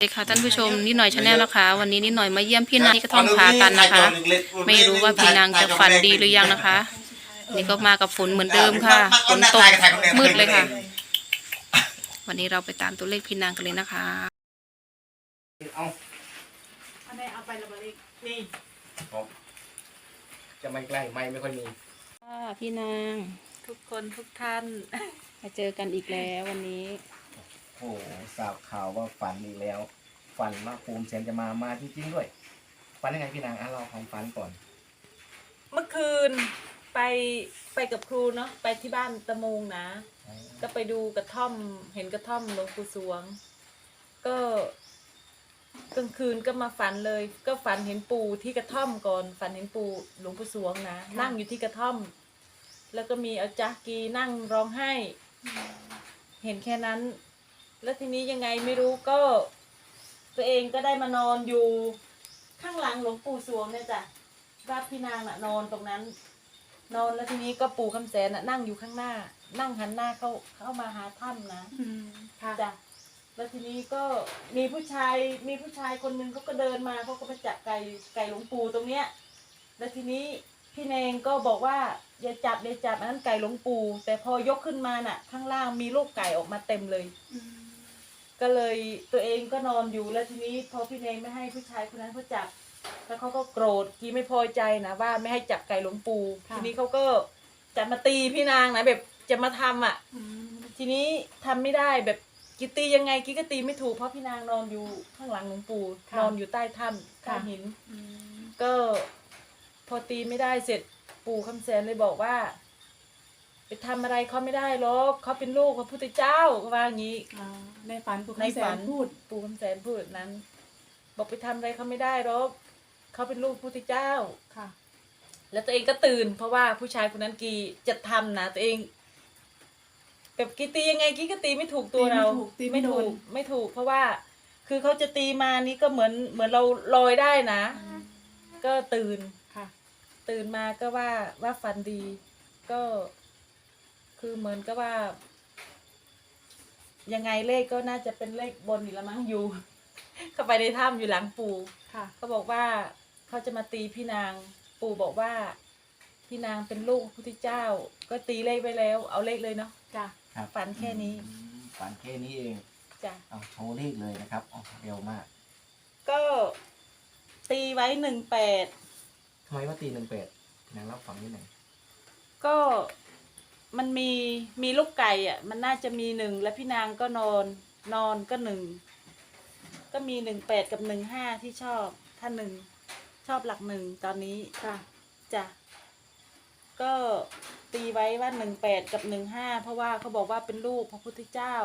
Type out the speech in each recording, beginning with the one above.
สวัสดีค่ะท่านผู้ชมนิดหน่อยชาแนลนะคะ วันนี้นิดหน่อยมาเยี่ยมพี่นางที่กระท่อมพากันนะคะ ไม่รู้ว่าพี่นางจะฝันดีหรือยังนะคะ นี่ก็มากับฝนเหมือนเดิมค่ะฝนตกมืดเลยค่ะ วันนี้เราไปตามตัวเลขพี่นางกันเลยนะคะเอาอันนี้เอาไประเบิดนี่จะไม่ใกล้ไม่ไม่ค่อยมีค่ะพี่นาง ทุกคนทุกท่านมาเจอกันอีกแล้ววันนี้ โอ้โหทราบข่าวว่าฝันอีกแล้ว ฝันว่าภูมิเซนจะมามาจริงๆด้วย ฝันยังไงพี่นางอะเราของฝันก่อน เมื่อคืนไปไปกับครูเนาะไปที่บ้านตะมงนะ ก็ไปดูกระท่อมเห็นกระท่อมหลวงปู่สวง ก็กลางคืนก็มาฝันเลย ก็ฝันเห็นปู่ที่กระท่อมก่อนฝันเห็นปู่หลวงปู่สวงนะนั่งอยู่ที่กระท่อม แล้วก็มีอาจารย์กีนั่งร้องไห้ เห็นแค่นั้น แล้วทีนี้ยังไงไม่รู้ก็ ตัวเองก็ได้มานอนอยู่ข้างหลังหลวงปู่สวงเนี่ยจ้ะราบพี่นางน่ะนอนตรงนั้น นอนแล้วทีนี้ก็ปู่คำแสนน่ะนั่งอยู่ข้างหน้า นั่งหันหน้าเข้าเข้ามาหาถ้ำนะจ้ะแล้วทีนี้ก็มีผู้ชายมีผู้ชายคนหนึ่งเขาก็เดินมาเขาก็มาจับไก่ไก่หลวงปู่ตรงเนี้ย แล้วทีนี้พี่เนงก็บอกว่าอย่าจับอย่าจับอันนั้นไก่หลวงปู่แต่พอยกขึ้นมาน่ะ ข้างล่างมีลูกไก่ออกมาเต็มเลย ก็เลยตัวเองก็นอนอยู่แล้วทีนี้พอพี่เนงไม่ให้ผู้ชายคนนั้นเขาจับ แล้วเขาก็โกรธกีไม่พอใจนะว่าไม่ให้จับไก่หลวงปู่ค่ะ ทีนี้เขาก็จะมาตีพี่นางนะแบบจะมาทำอะทีนี้ทำไม่ได้แบบกีตียังไงกีก็ตีไม่ถูกเพราะพี่นางนอนอยู่ข้างหลังหลวงปู่นอนอยู่ใต้ถ้ำใต้หินก็พอตีไม่ได้เสร็จปู่คำแสนเลยบอกว่า ไปทำอะไรเขาไม่ได้หรอกเขาเป็นลูกพระพุทธเจ้าก็ว่าอย่างนี้ในฝันปู่ในคำแสฝันนพูดปู่คำแสนพูดแบบนั้น บอกไปทำอะไรเขาไม่ได้หรอกเขาเป็นลูกพระพุทธเจ้า ค่ะ แล้วตัวเองก็ตื่น เพราะว่าผู้ชายคนนั้นกีจะทำนะตัวเองแบบกีตียังไงกีก็ตีไม่ถูกตัวเราตีไม่ถูกตีไม่โดนไม่ถูก เพราะว่า คือเขาจะตีมานี่ก็เหมือนเหมือนเราลอยได้นะ ก็ตื่นค่ะ ตื่นมาก็ว่าว่าฝันดี ก็ คือเหมือนกับว่า ยังไงเลขก็น่าจะเป็นเลขบนอยู่ละมั้งอยู่ เข้าไปในถ้ำอยู่หลังปู่ค่ะ เขาบอกว่าเขาจะมาตีพี่นาง ปู่บอกว่า พี่นางเป็นลูกพระพุทธเจ้า ก็ตีเลขไปแล้ว เอาเลขเลยเนาะจ้ะ ครับฝันแค่นี้อืมฝันแค่นี้เองจ้ะ เอาโชว์เลขเลยนะครับอ๋อเร็วมากก็ตีไว้หนึ่งแปดทำไมว่าตีหนึ่งเป็ดนางเล่าฝังนิดหนึ่งก็ มันมีมีลูกไก่อะ มันน่าจะมีหนึ่งแล้วพี่นางก็นอน นอนก็หนึ่งก็มีหนึ่งแปดกับหนึ่งห้าที่ชอบ ถ้าหนึ่งชอบหลักหนึ่งตอนนี้ค่ะ จ้ะก็ตีไว้ว่าหนึ่งแปดกับหนึ่งห้าเพราะว่าเขาบอกว่าเป็นลูกพระพุทธเจ้า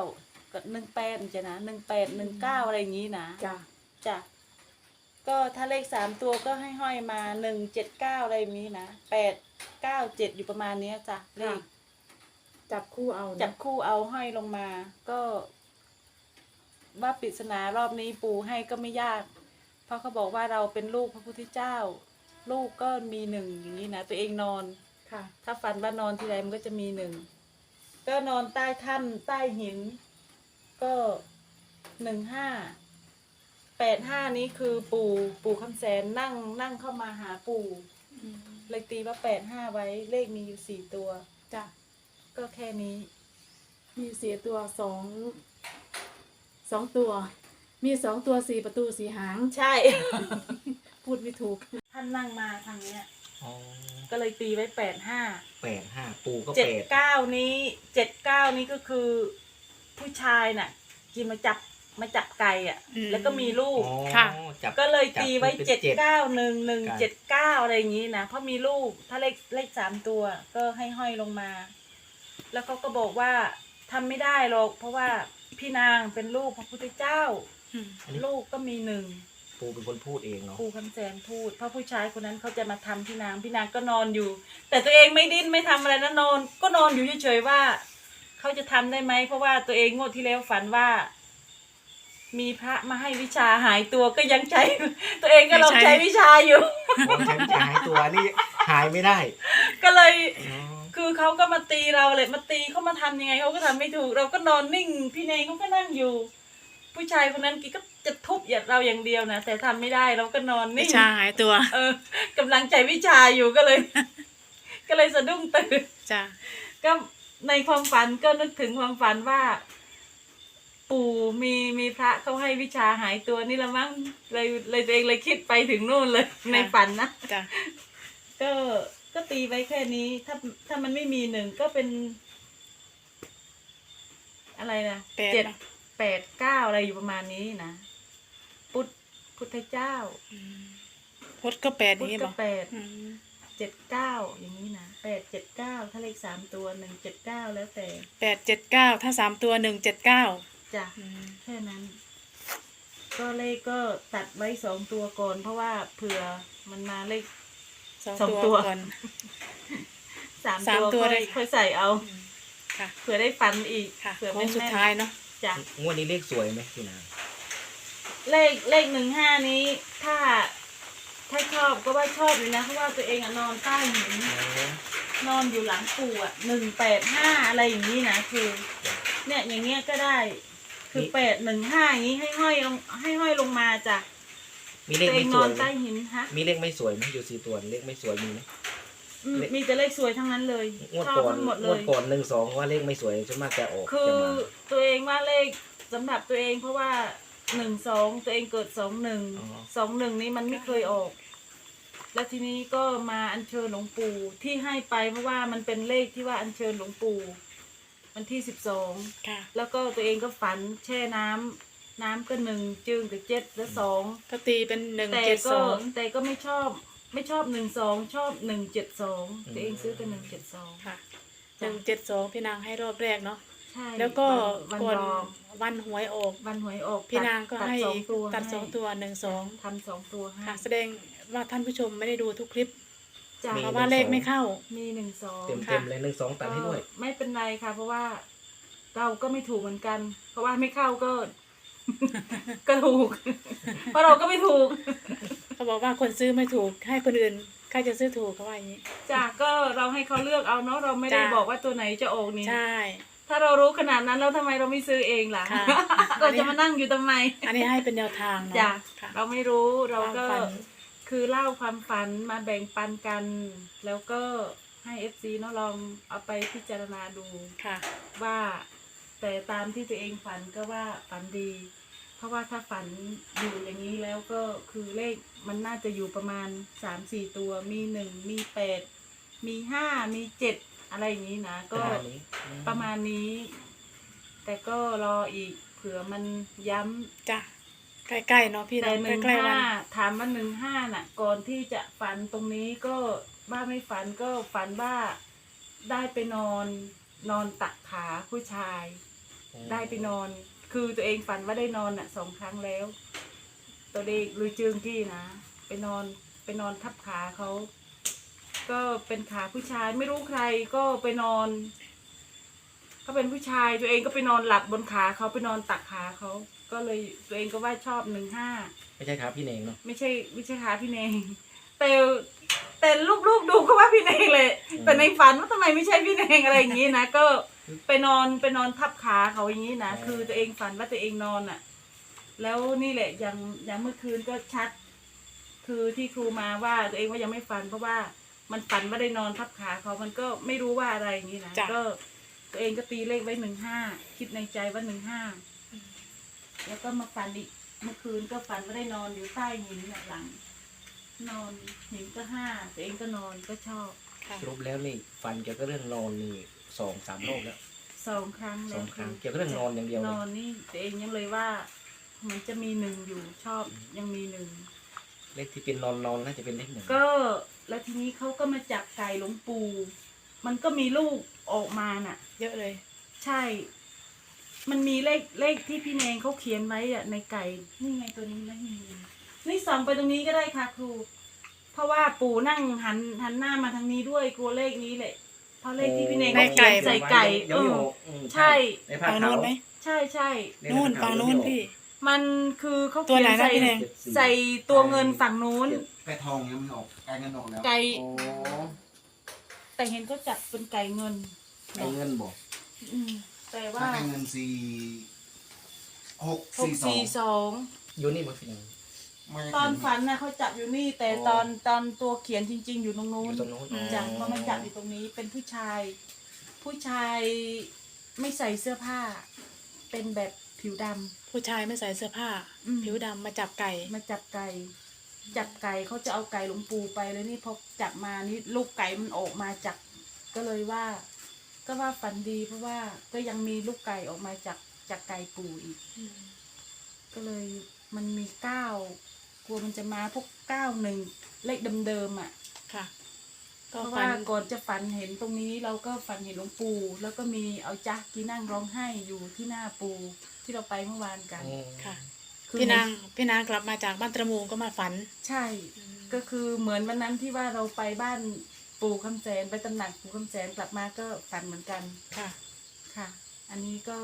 กับหนึ่งแปดจ้ะนะหนึ่งแปดหนึ่งเก้าอะไรอย่างนี้นะจ้ะจ้ะก็ถ้าเลขสามตัวก็ให้ห้อยมาหนึ่งเจ็ดเก้าอะไรแบบนี้นะแปดเก้าเจ็ดอยู่ประมาณเนี้ยจ้ะเลข จับคู่เอานะจับคู่เอาห้อยลงมา ก็ว่าปริศนารอบนี้ปูให้ก็ไม่ยาก เพราะเขาบอกว่าเราเป็นลูกพระพุทธเจ้า ลูกก็มีหนึ่งอย่างนี้นะตัวเองนอน ค่ะ ถ้าฝันว่านอนทีไรมันก็จะมีหนึ่ง ก็นอนใต้ถ้ำใต้หิน ก็หนึ่งห้าแปดห้านี้คือปู่ปู่คำแสนนั่งนั่งเข้ามาหาปู่เลยตีว่าแปดห้าไว้เลขมีอยู่สี่ตัว จ้ะ ก็แค่นี้ มีเสียตัวสองสองตัว มีสองตัวสี่ประตูสีหาง ใช่ พูดไม่ถูก ท่านนั่งมาทางเนี้ย อ๋อก็เลยตีไว้แปดห้า แปดห้าปูก็เจ็ดแปดเก้านี้เจ็ดเก้านี้ก็คือ ผู้ชายน่ะกินมาจับมาจับไก่อะ อืม แล้วก็มีลูกอ๋อค่ะ จับ ก็เลยตีไว้จับเจ็ดป็นเก้าหนึ่งหนึ่งกันเจ็ดเก้าอะไรอย่างนี้นะเพราะมีลูกถ้าเลขเลขสามตัว ก็ให้ห้อยลงมา แล้วเขาก็บอกว่าทำไม่ได้หรอก เพราะว่าพี่นางเป็นลูกพระพุทธเจ้าลูกก็มีหนึ่งปูเป็นคนพูดเองเนาะครูคำแสนพูดเพราะผู้ชายคนนั้นเขาจะมาทำพี่นางพี่นางก็นอนอยู่ แต่ตัวเองไม่ดิ้นไม่ทำอะไรนะนอน ก็นอนอยู่เฉยๆว่าเขาจะทำได้ไหมเพราะว่าตัวเองงวดที่แล้วฝันว่า มีพระมาให้วิชาหายตัวก็ยังใช้ ตัวเองก็ลองใช้วิชาอยู่ผมใช้วิชาหายตัวนี่หายไม่ได้ก็เลย อ๋อ คือเขาก็มาตีเราเลยมาตีเขามาทำยังไงเขาก็ทำไม่ถูก เราก็นอนนิ่ง พี่เนงเขาก็นั่งอยู่ ผู้ชายคนนั้นกีก็จะทุบอย่างเราอย่างเดียวนะแต่ทำไม่ได้เราก็นอนวินิ่ง ชาหายตัวเออกำลังใจวิชาอยู่ก็เลย ก็เลยสะดุ้งตื่น จ้ะก็ในความฝันก็นึกถึงความฝันว่า ปู่มีมีพระเขาให้วิชาหายตัวนี่ละมั้งเลยเลยตัวเองเลยคิดไปถึงนู่นเลยในฝันนะ จ้ะก็ ก็ตีไว้แค่นี้ ถ้าถ้ามันไม่มีหนึ่งก็เป็น อะไรนะแปด เจ็ดนะแปดเก้าอะไรอยู่ประมาณนี้นะพุทธพุทธเจ้าอืมพดก็แปดพุทธนี้ก็บอกแปดอืมเจ็ดเก้าอย่างนี้นะแปดเจ็ดเก้าถ้าเลขสามตัวหนึ่งเจ็ดเก้าแล้วแต่แปดเจ็ดเก้าถ้าสามตัวหนึ่งเจ็ดเก้าจ้ะ อืมแค่นั้น ก็เลขก็ตัดไว้สองตัวก่อนเพราะว่าเผื่อมันมาเลข สองสองตัวตัวก่อน สามสามตัวตัวค่อได้ยค่อยใส่เอาอืมค่ะเผื่อได้ฟันอีกค่ะเผื่อโค้ไม่งสุดแม่นท้ายเนาะจ้ะงวดนี้เลขสวยไหมพี่นางเลขเลขหนึ่งห้านี้ ถ้า ถ้าชอบก็ว่าชอบเลยนะเพราะว่าตัวเองอะนอนใต้หิน นอนอยู่หลังปู่อะหนึ่งแปดห้าอะไรอย่างนี้นะคือ เนี่ยอย่างเงี้ยก็ได้ คือแปดหนึ่งห้าอย่างนี้ให้ห้อยลงให้ห้อยลงมาจ้ะ มีเลขตัวเอไม่งสนอวยนไหมใต้หินฮะมีเลขไม่สวยไหมอยู่สี่ตัวเลขไม่สวยมีไหม อืมเลข มีแต่เลขสวยทั้งนั้นเลยงวดชอบก่อนทั้งหมดงเลวดยก่อนหนึ่งสองว่าเลขไม่สวยส่วนมากจะออกคืจะอมาตัวเองว่าเลขสำหรับตัวเองเพราะว่าหนึ่งสองตัวเองเกิดสองหนึ่งอ๋อสองหนึ่งนี้มันไม่เคยออก แล้วทีนี้ก็มาอัญเชิญหลวงปู่ที่ให้ไปเพราะว่ามันเป็นเลขที่ว่าอัญเชิญหลวงปู่วันที่สิบสองค่ะ แล้วก็ตัวเองก็ฝันแช่น้ำ น้ำก็หนึ่งจึงกับเจ็ดแล้วสองก็ตีเป็นหนึ่งแต่เจ็ดสก็องแต่ก็ไม่ชอบไม่ชอบหนึ่งสองชอบหนึ่งเจ็ดสองตัวเองซื้อเป็นหนึ่งเจ็ดสองค่ะหนึ่งเจ็ดสองพี่นางให้รอบแรกเนาะใช่แล้วก็วันก่อนรองวันหวยออก วันหวยออกพี่นางก็ตัดให้สองตัวตัดสองตัวหนึ่งสองทำสองตัวให้ค่ะ แสดงว่าท่านผู้ชมไม่ได้ดูทุกคลิปจ้ะเพราะว่าเลขไม่เข้า มีหนึ่งสอง เต็มเต็มๆเลยหนึ่งสองตัดให้ด้วยไม่เป็นไรค่ะ เพราะว่าเราก็ไม่ถูกเหมือนกัน เพราะว่าไม่เข้าก็ ก็ถูก เพราะเราก็ไม่ถูก เขาบอกว่าคนซื้อไม่ถูก ให้คนอื่นใครจะซื้อถูกเขาว่าอย่างนี้ จ้ะก็เราให้เขาเลือกเอาเนาะเราไม่ได้จ้ะ บอกว่าตัวไหนจะออกนี่ ใช่ ถ้าเรารู้ขนาดนั้นแล้วทำไมเราไม่ซื้อเองล่ะค่ะ เราจะมานั่งอยู่ทำไม อันนี้ให้เป็นแนวทางจ้ะเนาะค่ะ เราไม่รู้เราก็ความฝัน คือเล่าความฝันมาแบ่งปันกัน แล้วก็ให้เอฟซีเนาะลองเอาไปพิจารณาดูค่ะ ว่า แต่ตามที่ตัวเองฝันก็ว่าฝันดี เพราะว่าถ้าฝันอยู่อย่างนี้แล้วก็คือเลขมันน่าจะอยู่ประมาณสามสี่ตัวมีหนึ่งมีแปดมีห้ามีเจ็ดอะไรอย่างนี้นะก็ประมาณนี้ประมาณนี้แต่ก็รออีกเผื่อมันย้ำจ้ะใกล้ๆเนาะพี่แต่เนาะหนึ่งใกล้ๆวัห้านถามว่าหนึ่งห้าน่ะ ก่อนที่จะฝันตรงนี้ก็ว่าไม่ฝันก็ฝันว่าได้ไปนอนนอนตักขาผู้ชาย ได้ไปนอน คือตัวเองฝันว่าได้นอนอะสองครั้งแล้ว ตัวเด็กลุยจึงกี้นะไปนอนไปนอนทับขาเขา ก็เป็นขาผู้ชายไม่รู้ใครก็ไปนอนเขาเป็นผู้ชายตัวเองก็ไปนอนหลับบนขาเขาไปนอนตักขาเขาก็เลยตัวเองก็ว่าชอบหนึ่งห้าไม่ใช่ครับพี่เนงเนาะไม่ใช่ไม่ใช่ขาพี่เนงแต่แต่ลูกๆดูก็ว่าพี่เนงเลยอืมแต่ในฝันว่าทำไมไม่ใช่พี่เนงอะไรอย่างนี้นะก็ ไปนอนไปนอนทับขาเขาอย่างนี้นะคือตัวเองฝันว่าตัวเองนอนอะ แล้วนี่แหละยังยังเมื่อคืนก็ชัด คือที่ครูมาว่าตัวเองว่ายังไม่ฝัน เพราะว่ามันฝันว่าได้นอนทับขาเขามันก็ไม่รู้ว่าอะไรอย่างนี้นะจ้ะ ก็ตัวเองก็ตีเลขไว้หนึ่งห้าคิดในใจว่าหนึ่งห้าแล้วก็มาฝันอีกเมื่อคืนก็ฝันว่าได้นอนอยู่ใต้หินน่ะหลัง นอนหินก็ห้าตัวเองก็นอนก็ชอบ ค่ะสรุปแล้วนี่ฟันเกี่ยวกับเรื่องนอนนี่สองสามรอบแล้วสองครั้งสแล้อวงครั้งเกี่ยวกับเรื่องนอนอย่างเดียวเลนยอนนี่ตัวเองยังเลยว่า มันจะมีหนึ่งอยู่ชอบยังมีหนึ่ง เลขที่เป็นนอนนอนน่าจะเป็นเลขหนึ่งก็แล้วทีนี้เขาก็มาจับไก่หลวงปู่ มันก็มีลูกออกมาน่ะ เยอะเลย ใช่ มันมีเลขเลขที่พี่เนงเขาเขียนไว้อะในไก่ นี่ไงตัวนี้นะนี่นี่ส่องไปตรงนี้ก็ได้ค่ะครู เพราะว่าปู่นั่งหันหันหน้ามาทางนี้ด้วยกลัวเลขนี้แหละเพราะเลขที่พี่เนงในเขาไก่เขียนใส่ไก่เดี๋ยวเอไม่อออกอืมใช่ในภาพฝั่งขานู้วนไหมใช่ใช่ในู่นภาพฝั่งขาวนู้นเดี๋ยวไม่ออกพี่ มันคือเขาตัวเขียไหนนนะใส่พี่เนงใส่ตัวเงินฝั่งนู้น ไก่ทองยังไม่ออกไก่เงินออกแล้วไก่ โอ้แต่เห็นเขาจับเป็นไก่เงินไอ้เงินบอกอืมแต่ว่าถ้าไก่เงินสี่อหกหกสี่สองสี่สองอยู่นี่มั้งพี่นางไม่ ตอนเห็ฝันนะเขาจับอยู่นี่แต่อ๋อตอนตอนตัวเขียนจริง ๆ อยู่ตรงอนู้นยู่ตรงนู้นจังเขามาจับอยู่ตรงนี้เป็นผู้ชาย ผู้ชายไม่ใส่เสื้อผ้า เป็นแบบผิวดำ ผู้ชายไม่ใส่เสื้อผ้า อืม ผิวดำมาจับไก่ มาจับไก่ จับไก่เขาจะเอาไก่หลวงปู่ไปแล้วนี่พอจับมานี่ลูกไก่มันออกมาจาก ก็เลยว่า ก็ว่าฝันดีเพราะว่าก็ยังมีลูกไก่ออกมาจากจากไก่ปู่อีก ก็เลยมันมีเก้า กลัวมันจะมาพวกเก้าหนึ่งเลขเดิมๆอะค่ะเพก็ราะฝัว่านก่อนจะฝันเห็นตรงนี้เราก็ฝันเห็นหลวงปู่ แล้วก็มีเอาจ๊ะกี้นั่งร้องไห้อยู่ที่หน้าปู่ที่เราไปเมื่อวานกันอืมค่ะ คือพี่นางพี่นางกลับมาจากบ้านตระมูงก็มาฝัน ใช่ ก็คือเหมือนวันนั้นที่ว่าเราไปบ้านปู่คำแสนไปตำหนักปู่คำแสนกลับมาก็ฝันเหมือนกันค่ะ ค่ะ อันนี้ก็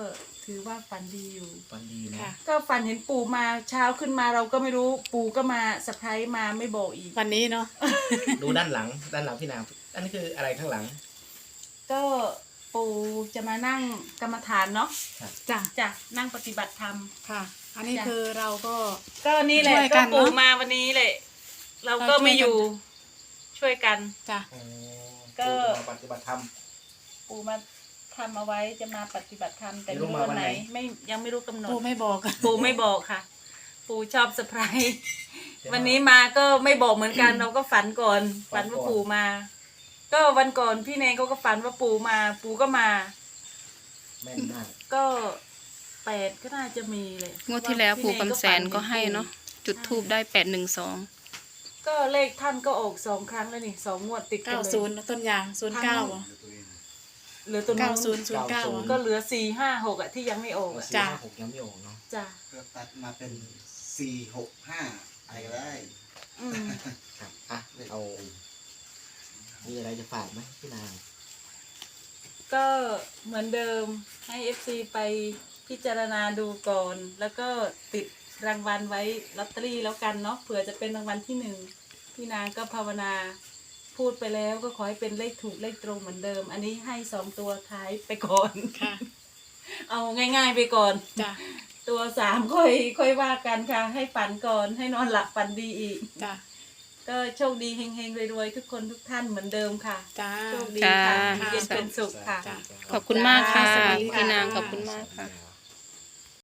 ถือว่าฝันดีอยู่ ฝันดีนะค่ะ ก็ฝันเห็นปู่มาเช้าขึ้นมาเราก็ไม่รู้ปู่ก็มาสะพายมาไม่บอกอีก วันนี้เนาะ ดูด้านหลัง ด้านหลังพี่นางอันนี้คืออะไรข้างหลัง ก็ปู่จะมานั่งกรรมฐานเนาะจ้ะจ้ะนั่งปฏิบัติธรรม ค่ะ อันนี้จ้ะ คือเราก็ ก็นี่แหละช่วยกัก็นเนอะปู่มาวันนี้แหละเราก็ไม่อยู่ ช่วยกัน จ้ะ ก็ปู่จะมาปฏิบัติธรรมปู่มา ทำเอาไว้จะมาปฏิบัติธรรมแต่ไม่รู้ไม่รู้มาวันวันไหไหนนไม่ยังไม่รู้กำหนด ปูไม่บอก ปู่ไม่บอกค่ะ ปู่ชอบเซอร์ไพรส์วันนี้มาก็ไม่บอกเหมือนกัน เราก็ฝันก่อน ฝันว่าปู่มา ก็วันก่อนพี่เนยเขาก็ฝันว่าปู่มา ปู่ก็มา แม่นมากก็แปดก็น่าจะมีเลยงวดที่แล้วปู่พี่คำเนยแสนก็ให้เนาะจุดทูบได้แปดหนึ่งสองก็เลขท่านก็ออกสองครั้งแล้วนี่สองงวดติดกัเก้านเลยศูนย์ต้นยางศูนย์เก้า เหลือตัวเก้านู้นศูนย์ศูนย์เก้า ก็เหลือสี่ห้าหกอะที่ยังไม่ออกอะสี่จ้ะห้าหกยังไม่ออกเนาะจ้ะก็ตัดมาเป็นสี่หกห้าอะไรก็ได้อืมครับอะเอามีอะไรจะฝากไหมพี่นางก็เหมือนเดิมให้ FC ไปพิจารณาดูก่อน แล้วก็ติดรางวัลไว้ลอตเตอรี่แล้วกันเนาะเผื่อจะเป็นรางวัลที่หนึ่งพี่นางก็ภาวนา พูดไปแล้วก็ขอให้เป็นเลขถูกเลขตรงเหมือนเดิม อันนี้ให้สองตัวท้ายไปก่อน ค่ะ เอาง่าย ๆ ไปก่อน จ้ะ ตัวสามค่อยค่อยว่ากันค่ะ ให้ฝันก่อน ให้นอนหลับฝันดีอีก จ้ะ ก็โชคดีเฮงๆรวยๆทุกคนทุกท่านเหมือนเดิมค่ะ จ้า โชคดีจ้าค่ะ เย็นเป็นสุขค่ะ จ้ะ ขอบคุณมากค่ะสวัสดีค่ะ พี่นางขอบคุณมากค่ะรับ